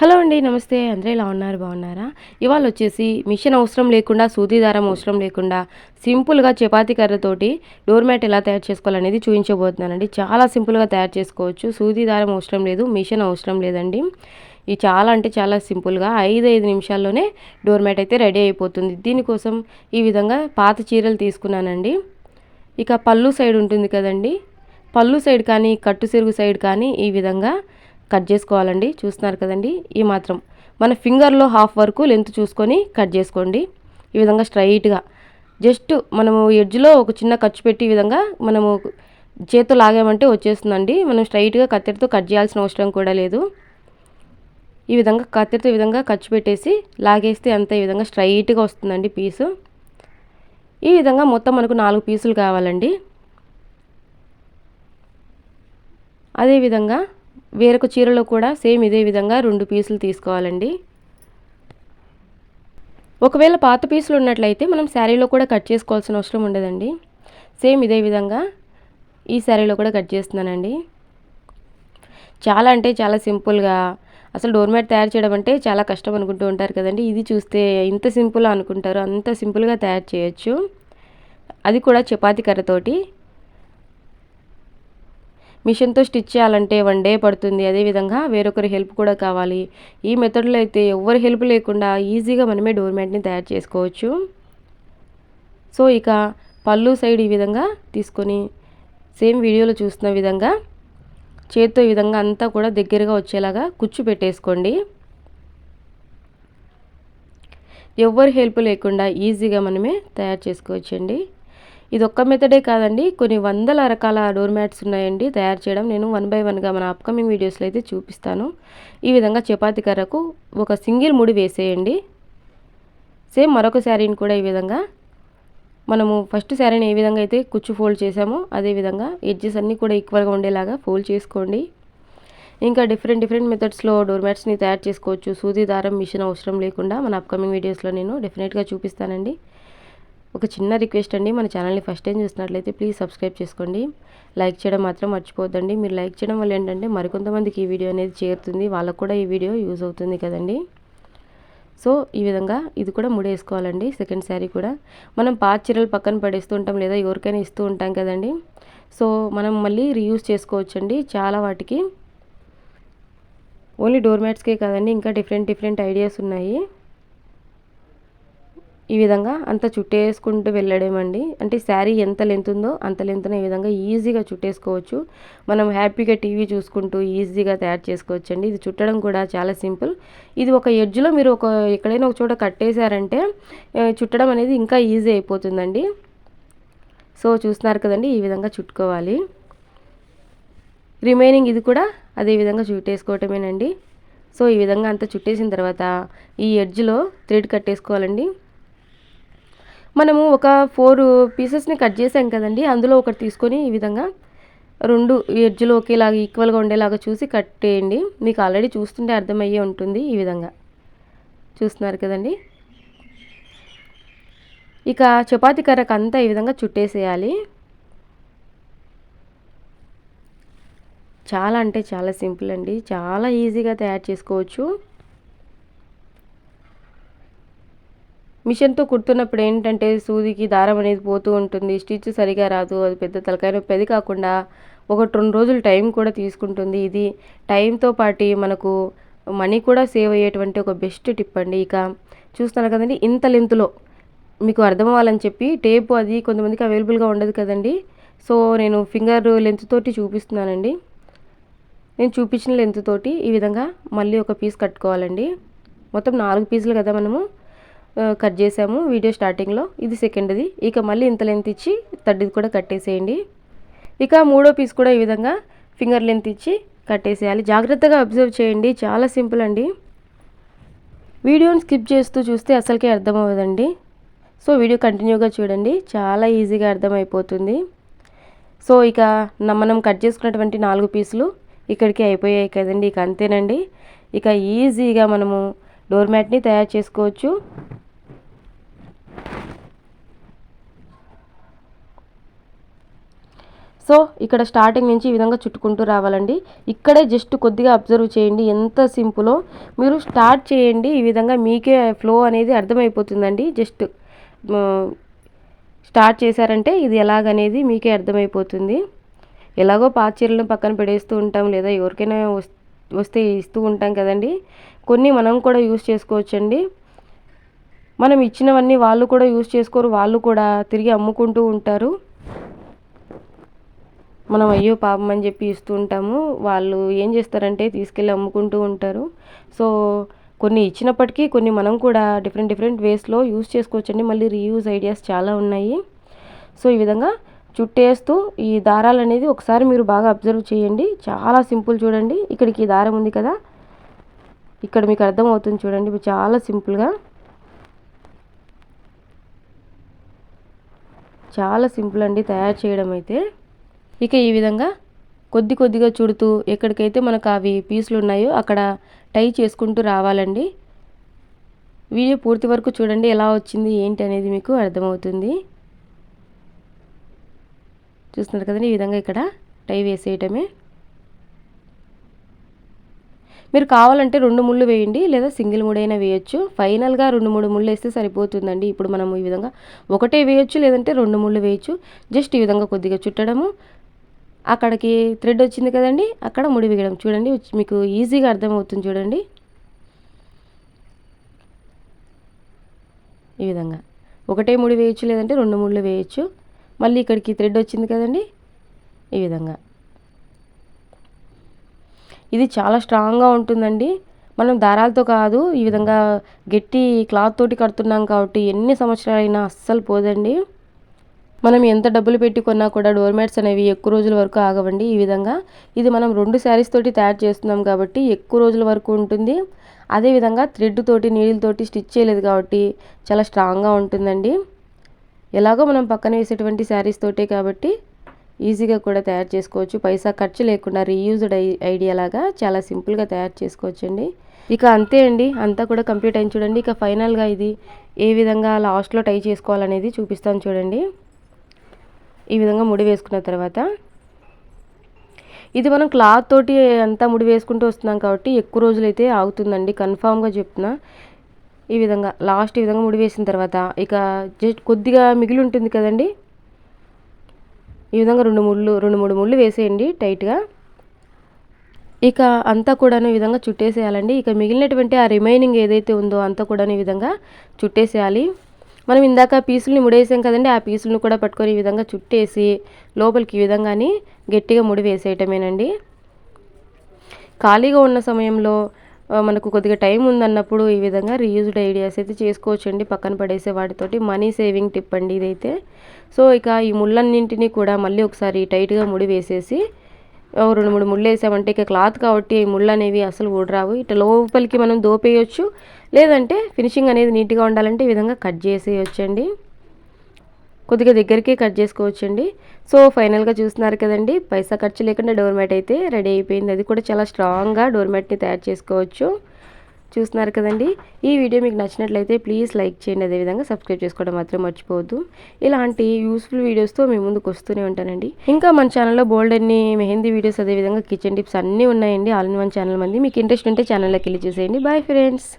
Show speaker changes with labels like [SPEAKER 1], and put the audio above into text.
[SPEAKER 1] Hello అండి నమస్తే. అందరూ ఎలా ఉన్నారు? బాగున్నారా? ఇవాళ వచ్చేసి మిషన్ అవసరం లేకుండా సూది దారం అవసరం లేకుండా సింపుల్గా చపాతీ కర్రతోటి డోర్ మ్యాట్ ఎలా తయారు చేసుకోవాలనేది చూపించబోతున్నానండి. చాలా సింపుల్గా తయారు చేసుకోవచ్చు. సూది దారం అవసరం లేదు మిషన్ అవసరం లేదండి. ఇది చాలా అంటే చాలా సింపుల్గా ఐదు ఐదు నిమిషాల్లోనే డోర్ మ్యాట్ అయితే రెడీ అయిపోతుంది. దీనికోసం ఈ విధంగా పాత చీరలు తీసుకున్నానండి. ఇక పళ్ళు సైడ్ ఉంటుంది కదండి. పళ్ళు సైడ్ కానీ కట్టు సిరుగు సైడ్ కానీ ఈ విధంగా కట్ చేసుకోవాలండి. చూస్తున్నారు కదండి. ఈ మాత్రం మన ఫింగర్లో హాఫ్ వరకు లెంత్ చూసుకొని కట్ చేసుకోండి. ఈ విధంగా స్ట్రైట్గా. జస్ట్ మనము ఎడ్జ్లో ఒక చిన్న ఖర్చు పెట్టి ఈ విధంగా మనము చేతితో లాగామంటే వచ్చేస్తుందండి. మనం స్ట్రైట్గా కత్తెరతో కట్ చేయాల్సిన అవసరం కూడా లేదు. ఈ విధంగా కత్తెరతో ఈ విధంగా ఖర్చు పెట్టేసి లాగేస్తే అంత ఈ విధంగా స్ట్రైట్గా వస్తుందండి పీసు. ఈ విధంగా మొత్తం మనకు నాలుగు పీసులు కావాలండి. అదేవిధంగా వేరొక చీరలో కూడా సేమ్ ఇదే విధంగా రెండు పీసులు తీసుకోవాలండి. ఒకవేళ పాత పీసులు ఉన్నట్లయితే మనం శారీలో కూడా కట్ చేసుకోవాల్సిన అవసరం ఉండదండి. సేమ్ ఇదే విధంగా ఈ శారీలో కూడా కట్ చేస్తున్నానండి. చాలా అంటే చాలా సింపుల్గా అసలు డోర్ మ్యాట్ తయారు చేయడం అంటే చాలా కష్టం అనుకుంటూ ఉంటారు కదండి. ఇది చూస్తే ఇంత సింపుల్ అనుకుంటారు అంత సింపుల్గా తయారు చేయొచ్చు. అది కూడా చపాతీ కర్రతోటి మిషన్తో స్టిచ్ చేయాలంటే వన్ డే పడుతుంది. అదేవిధంగా వేరొకరి హెల్ప్ కూడా కావాలి. ఈ మెథడ్లో అయితే ఎవరి హెల్ప్ లేకుండా ఈజీగా మనమే డోర్ మ్యాట్ని తయారు చేసుకోవచ్చు. సో ఇక పళ్ళు సైడ్ ఈ విధంగా తీసుకొని సేమ్ వీడియోలో చూస్తున్న విధంగా చేత్తో ఈ విధంగా అంతా కూడా దగ్గరగా వచ్చేలాగా కుచ్చు పెట్టేసుకోండి. ఎవరి హెల్ప్ లేకుండా ఈజీగా మనమే తయారు చేసుకోవచ్చండి. ఇది ఒక్క మెథడే కాదండి. కొన్ని వందల రకాల డోర్ మ్యాట్స్ ఉన్నాయండి. తయారు చేయడం నేను వన్ బై వన్గా మన అప్కమింగ్ వీడియోస్లో అయితే చూపిస్తాను. ఈ విధంగా చపాతీ కర్రకు ఒక సింగిల్ ముడి వేసేయండి. సేమ్ మరొక శారీని కూడా ఈ విధంగా మనము ఫస్ట్ శారీని ఏ విధంగా అయితే కుచ్చు ఫోల్డ్ చేసామో అదే విధంగా ఎడ్జెస్ అన్నీ కూడా ఈక్వల్గా ఉండేలాగా ఫోల్డ్ చేసుకోండి. ఇంకా డిఫరెంట్ డిఫరెంట్ మెథడ్స్లో డోర్ మ్యాట్స్ని తయారు చేసుకోవచ్చు. సూది దారం మిషన్ అవసరం లేకుండా మన అప్కమింగ్ వీడియోస్లో నేను డెఫినెట్గా చూపిస్తానండి. ఒక చిన్న రిక్వెస్ట్ అండి. మన ఛానల్ని ఫస్ట్ టైం చూసినట్లయితే ప్లీజ్ సబ్స్క్రైబ్ చేసుకోండి. లైక్ చేయడం మాత్రం మర్చిపోద్దండి మీరు లైక్ చేయడం వల్ల ఏంటంటే మరికొంతమందికి ఈ వీడియో అనేది చేరుతుంది. వాళ్ళకు కూడా ఈ వీడియో యూజ్ అవుతుంది కదండి. సో ఈ విధంగా ఇది కూడా ముడేసుకోవాలండి. సెకండ్ శారీ కూడా. మనం పాత చీరలు పక్కన పడేస్తూ ఉంటాం లేదా ఎవరికైనా ఇస్తూ ఉంటాం కదండి. సో మనం మళ్ళీ రీయూజ్ చేసుకోవచ్చండి. చాలా వాటికి. ఓన్లీ డోర్ మ్యాట్స్కే కాదండి. ఇంకా డిఫరెంట్ డిఫరెంట్ ఐడియాస్ ఉన్నాయి. ఈ విధంగా అంత చుట్టేసుకుంటూ వెళ్ళడమండి అంటే శారీ ఎంత లెంత్ ఉందో అంత లెంత్న ఈ విధంగా ఈజీగా చుట్టేసుకోవచ్చు. మనం హ్యాపీగా టీవీ చూసుకుంటూ ఈజీగా తయారు చేసుకోవచ్చు అండి ఇది చుట్టడం కూడా చాలా సింపుల్. ఇది ఒక ఎడ్జ్లో మీరు ఒక ఎక్కడైనా ఒక చోట కట్టేశారంటే చుట్టడం అనేది ఇంకా ఈజీ అయిపోతుందండి. సో చూస్తున్నారు కదండి ఈ విధంగా చుట్టుకోవాలి. రిమైనింగ్ ఇది కూడా అదే విధంగా చుట్టేసుకోవటమేనండి. సో ఈ విధంగా అంతా చుట్టేసిన తర్వాత ఈ ఎడ్జ్లో థ్రెడ్ కట్టేసుకోవాలండి. మనము ఒక ఫోర్ పీసెస్ని కట్ చేసాం కదండి. అందులో ఒకటి తీసుకొని ఈ విధంగా రెండు ఎడ్జ్లో ఒకేలాగా ఈక్వల్గా ఉండేలాగా చూసి కట్టేయండి మీకు ఆల్రెడీ చూస్తుంటే అర్థమయ్యే ఉంటుంది ఈ విధంగా. చూస్తున్నారు కదండి. ఇక చపాతీ కర్రకు అంతా ఈ విధంగా చుట్టేసేయాలి. చాలా అంటే చాలా సింపుల్ అండి. చాలా ఈజీగా తయారు చేసుకోవచ్చు. మిషన్తో కుడుతున్నప్పుడు ఏంటంటే సూదికి దారం అనేది పోతూ ఉంటుంది. స్టిచ్ సరిగా రాదు. అది పెద్ద తలకాయ నొప్పి. అది కాకుండా ఒకటి రెండు రోజులు టైం కూడా తీసుకుంటుంది. ఇది టైంతో పాటు మనకు మనీ కూడా సేవ్ అయ్యేటువంటి ఒక బెస్ట్ టిప్ అండి. ఇక చూస్తున్నారు కదండి ఇంత లెంత్లో మీకు అర్థం అవ్వాలని చెప్పి టేపు అది కొంతమందికి అవైలబుల్గా ఉండదు కదండి. సో నేను ఫింగర్ లెంత్ తోటి చూపిస్తున్నానండి. నేను చూపించిన లెంత్ తోటి ఈ విధంగా మళ్ళీ ఒక పీస్ కట్టుకోవాలండి. మొత్తం నాలుగు పీసులు కదా మనము. కట్ చేసాము వీడియో స్టార్టింగ్లో. ఇది సెకండ్ది. ఇక మళ్ళీ ఇంత లెంత్ ఇచ్చి థర్డ్ది కూడా కట్టేసేయండి ఇక మూడో పీస్ కూడా ఈ విధంగా ఫింగర్ లెంత్ ఇచ్చి కట్టేసేయాలి జాగ్రత్తగా అబ్జర్వ్ చేయండి. చాలా సింపుల్ అండి. వీడియోని స్కిప్ చేస్తూ చూస్తే అసలుకే అర్థమవ్వదండి. సో వీడియో కంటిన్యూగా చూడండి. చాలా ఈజీగా అర్థమైపోతుంది. సో ఇక మనం కట్ చేసుకున్నటువంటి నాలుగు పీసులు ఇక్కడికి అయిపోయాయి కదండి. ఇక అంతేనండి. ఇక ఈజీగా మనము డోర్ మ్యాట్ని తయారు చేసుకోవచ్చు. సో ఇక్కడ స్టార్టింగ్ నుంచి ఈ విధంగా చుట్టుకుంటూ రావాలండి. ఇక్కడే జస్ట్ కొద్దిగా అబ్జర్వ్ చేయండి ఎంత సింపులో మీరు స్టార్ట్ చేయండి ఈ విధంగా మీకే ఫ్లో అనేది అర్థమైపోతుందండి. జస్ట్ స్టార్ట్ చేశారంటే ఇది ఎలాగనేది మీకే అర్థమైపోతుంది. ఎలాగో పాత చీరలను పక్కన పెడేస్తూ ఉంటాం లేదా ఎవరికైనా వస్తే ఇస్తూ ఉంటాం కదండి. కొన్ని మనం కూడా యూస్ చేసుకోవచ్చండి. మనం ఇచ్చినవన్నీ వాళ్ళు కూడా యూస్ చేసుకోరు వాళ్ళు కూడా తిరిగి అమ్ముకుంటూ ఉంటారు. మనం అయ్యో పాపం అని చెప్పి ఇస్తూ ఉంటాము వాళ్ళు ఏం చేస్తారంటే తీసుకెళ్ళి అమ్ముకుంటూ ఉంటారు. సో కొన్ని ఇచ్చినప్పటికీ కొన్ని మనం కూడా డిఫరెంట్ డిఫరెంట్ వేస్లో యూస్ చేసుకోవచ్చండి. మళ్ళీ రీయూజ్ ఐడియాస్ చాలా ఉన్నాయి. సో ఈ విధంగా చుట్టేస్తూ ఈ దారాలు అనేది ఒకసారి మీరు బాగా అబ్జర్వ్ చేయండి. చాలా సింపుల్ చూడండి. ఇక్కడికి దారం ఉంది కదా. ఇక్కడ మీకు అర్థమవుతుంది చూడండి. చాలా సింపుల్గా చాలా సింపుల్ అండి తయారు చేయడం అయితే. ఇక ఈ విధంగా కొద్ది కొద్దిగా చుడుతూ ఎక్కడికైతే మనకు అవి పీసులు ఉన్నాయో అక్కడ టై చేసుకుంటూ రావాలండి. వీడియో పూర్తి వరకు చూడండి ఎలా వచ్చింది ఏంటి అనేది మీకు అర్థమవుతుంది. చూస్తున్నారు కదండి ఈ విధంగా ఇక్కడ టై వేసేయటమే. మీరు కావాలంటే రెండు ముళ్ళు వేయండి లేదా సింగిల్ ముడైనా వేయొచ్చు. ఫైనల్గా రెండు మూడు ముళ్ళు వేస్తే సరిపోతుందండి. ఇప్పుడు మనం ఈ విధంగా ఒకటే వేయొచ్చు లేదంటే రెండు ముళ్ళు వేయచ్చు. జస్ట్ ఈ విధంగా కొద్దిగా చుట్టడము. అక్కడికి థ్రెడ్ వచ్చింది కదండి అక్కడ ముడి వేయడం. చూడండి మీకు ఈజీగా అర్థమవుతుంది చూడండి. ఈ విధంగా. ఒకటే ముడి వేయచ్చు లేదంటే రెండు ముళ్ళు వేయచ్చు. మళ్ళీ ఇక్కడికి థ్రెడ్ వచ్చింది కదండి ఈ విధంగా. ఇది చాలా స్ట్రాంగ్గా ఉంటుందండి. మనం దారాలతో కాదు ఈ విధంగా గట్టి క్లాత్ తోటి కడుతున్నాం కాబట్టి ఎన్ని సంవత్సరాలైనా అస్సలు పోదండి. మనం ఎంత డబ్బులు పెట్టి కొన్నా కూడా డోర్ మ్యాట్స్ అనేవి ఎక్కువ రోజుల వరకు ఆగవండి. ఈ విధంగా ఇది మనం రెండు శారీస్ తోటి తయారు చేస్తున్నాం కాబట్టి ఎక్కువ రోజుల వరకు ఉంటుంది. అదేవిధంగా థ్రెడ్ తోటి నీళ్ళతోటి స్టిచ్ చేయలేదు కాబట్టి చాలా స్ట్రాంగ్గా ఉంటుందండి. ఎలాగో మనం పక్కన వేసేటువంటి శారీస్ తోటే కాబట్టి ఈజీగా కూడా తయారు చేసుకోవచ్చు. పైసా ఖర్చు లేకుండా రీయూజ్డ్ ఐడియా లాగా చాలా సింపుల్గా తయారు చేసుకోవచ్చండి. ఇక అంతే అండి. అంతా కూడా కంప్లీట్ అయింది చూడండి. ఇక ఫైనల్గా ఇది ఏ విధంగా లాస్ట్లో టై చేసుకోవాలనేది చూపిస్తాను చూడండి. ఈ విధంగా ముడి వేసుకున్న తర్వాత ఇది మనం క్లాత్ తోటి అంతా ముడి వేసుకుంటూ వస్తున్నాం కాబట్టి ఎక్కువ రోజులైతే ఆగుతుందండి. కన్ఫామ్గా చెప్తున్నా. ఈ విధంగా లాస్ట్ ఈ విధంగా ముడి వేసిన తర్వాత ఇక జస్ట్ కొద్దిగా మిగిలి ఉంటుంది కదండి. ఈ విధంగా రెండు ముళ్ళు రెండు మూడు ముళ్ళు వేసేయండి టైట్గా. ఇక అంతా కూడాను ఈ విధంగా చుట్టేసేయాలండి. ఇక మిగిలినటువంటి ఆ రిమైనింగ్ ఏదైతే ఉందో అంతా కూడాను ఈ విధంగా చుట్టేసేయాలి. మనం ఇందాక పీసుల్ని ముడేసాం కదండి ఆ పీసులను కూడా పట్టుకొని ఈ విధంగా చుట్టేసి లోపలికి ఈ విధంగాని గట్టిగా ముడి వేసేయటమేనండి ఖాళీగా ఉన్న సమయంలో మనకు కొద్దిగా టైం ఉందన్నప్పుడు ఈ విధంగా రీయూజ్డ్ ఐడియాస్ అయితే చేసుకోవచ్చండి పక్కన పడేసే వాటితోటి. మనీ సేవింగ్ టిప్ అండి ఇదైతే. సో ఇక ఈ ముళ్ళన్నింటినీ కూడా మళ్ళీ ఒకసారి టైట్గా ముడి వేసేసి రెండు మూడు ముళ్ళు వేసామంటే ఇక క్లాత్ కాబట్టి ముళ్ళు అనేవి అసలు ఊడరావు. ఇట్లా లోపలికి మనం దోపేయచ్చు. లేదంటే ఫినిషింగ్ అనేది నీట్గా ఉండాలంటే ఈ విధంగా కట్ చేసేయచ్చండి. కొద్దిగా దగ్గరికి కట్ చేసుకోవచ్చండి. సో ఫైనల్గా చూస్తున్నారు కదండి పైసా ఖర్చు లేకుండా డోర్ మ్యాట్ అయితే రెడీ అయిపోయింది. అది కూడా చాలా స్ట్రాంగ్గా డోర్ మ్యాట్ని తయారు చేసుకోవచ్చు. చూస్తున్నారు కదండి. ఈ వీడియో మీకు నచ్చినట్లయితే ప్లీజ్ లైక్ చేయండి. అదేవిధంగా సబ్స్క్రైబ్ చేసుకోవడం మాత్రం మర్చిపోవద్దు. ఇలాంటి యూస్ఫుల్ వీడియోస్తో మేము ముందుకు వస్తూనే ఉంటానండి. ఇంకా మన ఛానల్లో బోల్డ్ అన్ని మెహందీ వీడియోస్ అదేవిధంగా కిచెన్ టిప్స్ అన్నీ ఉన్నాయండి. ఆల్ ఇన్ వన్ ఛానల్ మంది. మీకు ఇంట్రెస్ట్ ఉంటే ఛానల్లోకి వెళ్ళి చూసేయండి. Bye friends.